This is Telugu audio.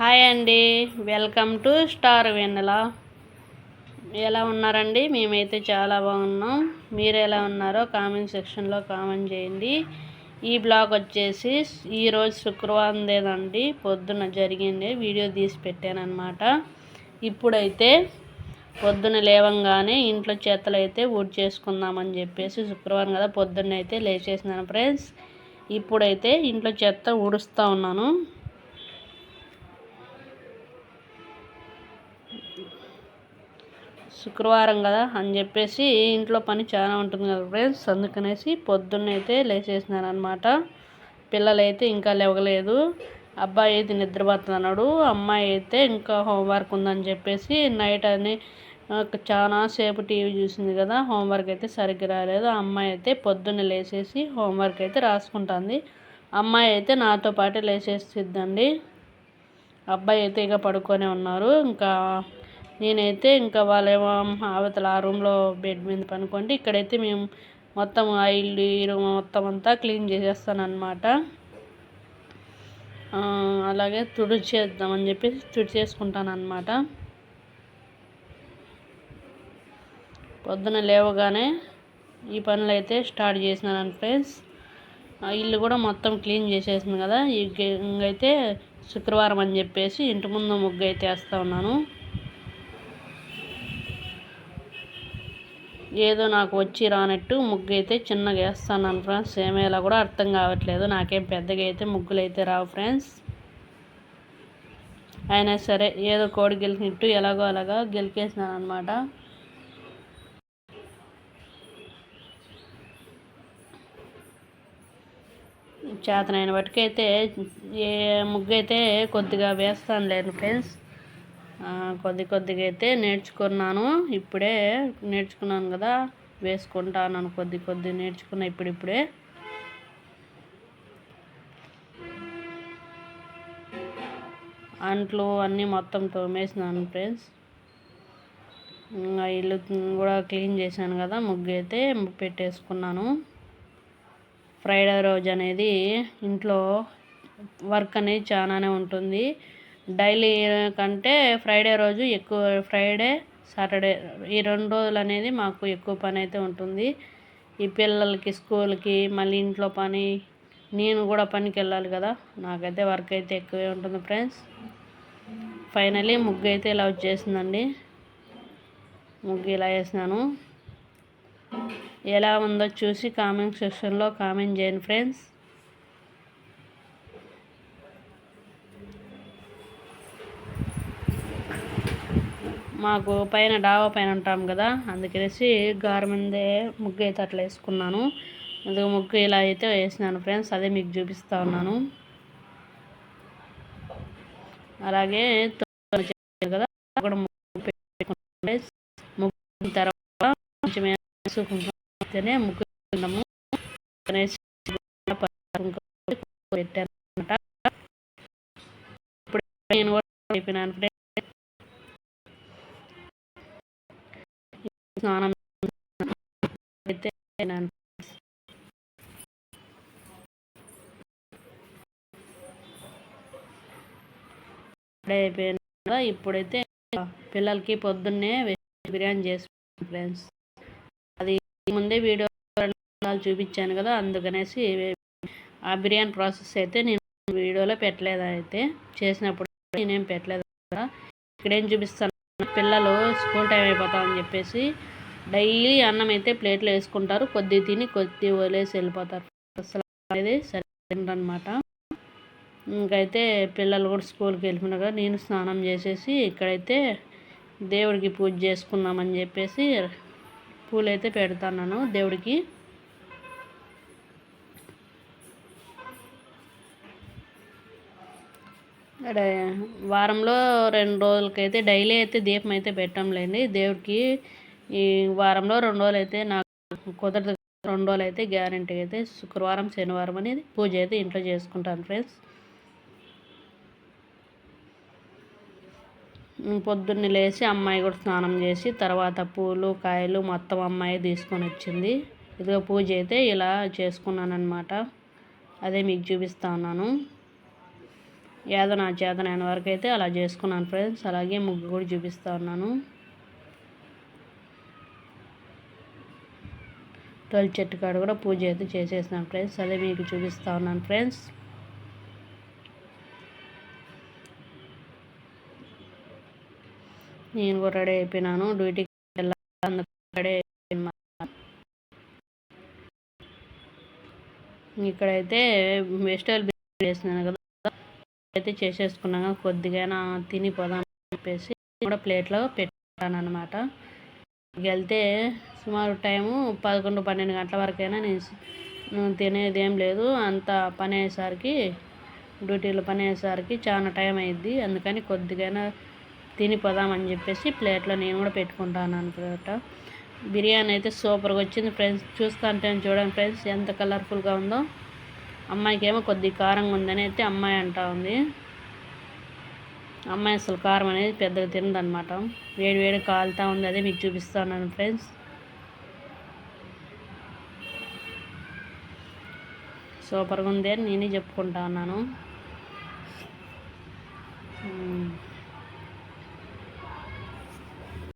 హాయ్ అండి. Welcome to star Vennela. ఎలా ఉన్నారండి? మేమైతే చాలా బాగున్నాం. మీరు ఎలా ఉన్నారో కామెంట్ సెక్షన్లో కామెంట్ చేయండి. ఈ బ్లాగ్ వచ్చేసి ఈరోజు శుక్రవారం లేదండి. పొద్దున జరిగింది. వీడియో తీసి పెట్టాను ఇప్పుడైతే పొద్దున లేవంగానే ఇంట్లో చెత్తలు అయితే ఊడ్ చేసుకుందామని చెప్పేసి శుక్రవారం కదా పొద్దున్న అయితే లేచేసినాను ఫ్రెండ్స్. ఇప్పుడైతే ఇంట్లో చెత్త ఊడుస్తూ ఉన్నాను. శుక్రవారం కదా అని చెప్పేసి ఇంట్లో పని చాలా ఉంటుంది కదా ఫ్రెండ్స్. అందుకనేసి పొద్దున్నైతే లేచేసినాను అనమాట పిల్లలైతే ఇంకా లేవలేదు. అబ్బాయి అయితే నిద్రపోతున్నాడు. అమ్మాయి అయితే ఇంకా హోంవర్క్ ఉందని చెప్పేసి నైట్ అని చాలా సేపు టీవీ చూసింది కదా హోంవర్క్ అయితే సరిగ్గా రాలేదు. అమ్మాయి అయితే పొద్దున్న లేచేసి హోంవర్క్ అయితే రాసుకుంటుంది. అమ్మాయి అయితే నాతో పాటు లేచేసిద్దండి. అబ్బాయి అయితే ఇక పడుకొని ఉన్నారు. ఇంకా నేనైతే ఇంకా వాళ్ళేమో అవతల ఆ రూమ్లో బెడ్ మీద పనుకోండి. ఇక్కడైతే మేము మొత్తం ఆ ఇల్లు ఈ రూమ్ మొత్తం అంతా క్లీన్ చేసేస్తాను అనమాట అలాగే తుడిచేద్దామని చెప్పేసి తుడిచేసుకుంటాను అనమాట పొద్దున లేవగానే ఈ పనులు అయితే స్టార్ట్ చేసినాను ఫ్రెండ్స్. ఇల్లు కూడా మొత్తం క్లీన్ చేసేసింది కదా. ఇంకైతే శుక్రవారం అని చెప్పేసి ఇంటి ముందు ముగ్గు అయితే వేస్తూ ఉన్నాను. ఏదో నాకు వచ్చి రానట్టు ముగ్గు అయితే చిన్నగా వేస్తాను ఫ్రెండ్స్ ఏమేలా కూడా అర్థం కావట్లేదు. నాకేం పెద్దగా అయితే ముగ్గులు అయితే రావు ఫ్రెండ్స్ అయినా సరే ఏదో కోడి గెలిచినట్టు ఎలాగో అలాగా గెలికేసినాను అనమాట చేతనైన బట్టుకైతే ఏ ముగ్గు అయితే కొద్దిగా వేస్తాను లేదు ఫ్రెండ్స్ కొద్ది కొద్దిగా అయితే నేర్చుకున్నాను. ఇప్పుడే నేర్చుకున్నాను కదా వేసుకుంటాను కొద్ది కొద్ది నేర్చుకున్నా ఇప్పుడిప్పుడే. అంట్లు అన్నీ మొత్తం తోమేసినాను ఫ్రెండ్స్. ఇంకా ఇల్లు కూడా క్లీన్ చేశాను కదా ముగ్గు అయితే పెట్టేసుకున్నాను. ఫ్రైడే రోజు అనేది ఇంట్లో వర్క్ అనేది చాలానే ఉంటుంది. డైలీ కంటే ఫ్రైడే రోజు ఎక్కువ ఫ్రైడే సాటర్డే ఈ రెండు రోజులు అనేది మాకు ఎక్కువ పని అయితే ఉంటుంది. ఈ పిల్లలకి స్కూల్కి మళ్ళీ ఇంట్లో పని నేను కూడా పనికి వెళ్ళాలి కదా. నాకైతే వర్క్ అయితే ఎక్కువే ఉంటుంది ఫ్రెండ్స్. ఫైనలీ ముగ్గు అయితే ఇలా వచ్చేసిందండి. ముగ్గు ఇలా వేసినాను. ఎలా ఉందో చూసి కామెంట్ సెక్షన్లో కామెంట్ చేయండి ఫ్రెండ్స్. మాకు పైన డాబా పైన ఉంటాం కదా అందుకనేసి గారమందే ముగ్గు అయితే అట్లా వేసుకున్నాను. అందుకు ముగ్గు ఇలా అయితే వేసినాను ఫ్రెండ్స్ అదే మీకు చూపిస్తూ ఉన్నాను. అలాగే కదా కూడా ముగ్గు ముగ్గు తర్వాత కొంచెం వేసుకుంటే. ముగ్గు అనేసి పెట్టాను ఇప్పుడు నేను కూడా అయిపోయినాను. స్నానం అయితే అయిపోయింది ఇప్పుడైతే పిల్లలకి పొద్దున్నే బిర్యానీ చేసి ఫ్రెండ్స్ అది ముందే వీడియో చూపించాను కదా అందుకనేసి ఆ బిర్యానీ ప్రాసెస్ అయితే నేను వీడియోలో పెట్టలేదు. అయితే చేసినప్పుడు నేనేం పెట్టలేదు. కదా ఇక్కడేం చూపిస్తాను? పిల్లలు స్కూల్ టైం అయిపోతామని చెప్పేసి డైలీ అన్నం అయితే ప్లేట్లో వేసుకుంటారు. కొద్ది తిని కొద్ది వదిలేసి వెళ్ళిపోతారు. అసలు అనేది సరే ఇంకైతే పిల్లలు కూడా స్కూల్కి వెళ్ళిపోయినాక నేను స్నానం చేసేసి ఇక్కడైతే దేవుడికి పూజ చేసుకుందామని చెప్పేసి పూలు అయితే పెడతాను దేవుడికి. వారంలో రెండు రోజులకైతే డైలీ అయితే దీపం అయితే పెట్టంలేండి. దేవుడికి ఈ వారంలో రెండు రోజులు అయితే నాకు కుదరదు. రెండు రోజులు అయితే గ్యారంటీ అయితే శుక్రవారం శనివారం అనేది పూజ అయితే ఇంట్లో చేసుకుంటాను ఫ్రెండ్స్. పొద్దున్నే లేచి అమ్మాయి కూడా స్నానం చేసి తర్వాత పూలు కాయలు మొత్తం అమ్మాయి తీసుకొని వచ్చింది. ఇదిగో పూజ అయితే ఇలా చేసుకున్నాను అనమాట అదే మీకు చూపిస్తా ఉన్నాను. ఏదో నా అయిన వరకు అయితే అలా చేసుకున్నాను ఫ్రెండ్స్ అలాగే ముగ్గు కూడా చూపిస్తూ ఉన్నాను. తొలి చెట్టు కాడ కూడా పూజ అయితే చేసేసినాను ఫ్రెండ్స్ అదే మీకు చూపిస్తూ ఉన్నాను ఫ్రెండ్స్ నేను కూడా రెడీ అయిపోయినాను. డ్యూటీకి వెళ్ళాలి. రెడీ అయిపోయిన. ఇక్కడైతే వెజిటేబుల్ చేసినాను కదా. అయితే చేసేసుకున్నాక కొద్దిగా తిని పోదాం అని చెప్పేసి కూడా ప్లేట్లో పెట్టాను అనమాట వెళ్తే సుమారు టైము పదకొండు పన్నెండు గంటల వరకైనా నేను తినేది ఏం లేదు. అంత పని అయ్యేసరికి డ్యూటీలో పని అయ్యేసరికి చాలా టైం అయింది అందుకని కొద్దిగా తిని పోదామని చెప్పేసి ప్లేట్లో నేను కూడా పెట్టుకుంటాను అనమాట బిర్యానీ అయితే సూపర్గా వచ్చింది ఫ్రెండ్స్. చూస్తుంటే చూడండి ఫ్రెండ్స్ ఎంత కలర్ఫుల్గా ఉందో. అమ్మాయికి ఏమో కొద్ది కారంగా ఉందని అయితే అమ్మాయి అంటా ఉంది. అమ్మాయి అసలు కారం అనేది పెద్దగా తినదనమాట వేడి వేడి కాలుతా ఉంది అదే మీకు చూపిస్తాను ఫ్రెండ్స్. సూపర్గా ఉంది అని నేనే చెప్పుకుంటా ఉన్నాను.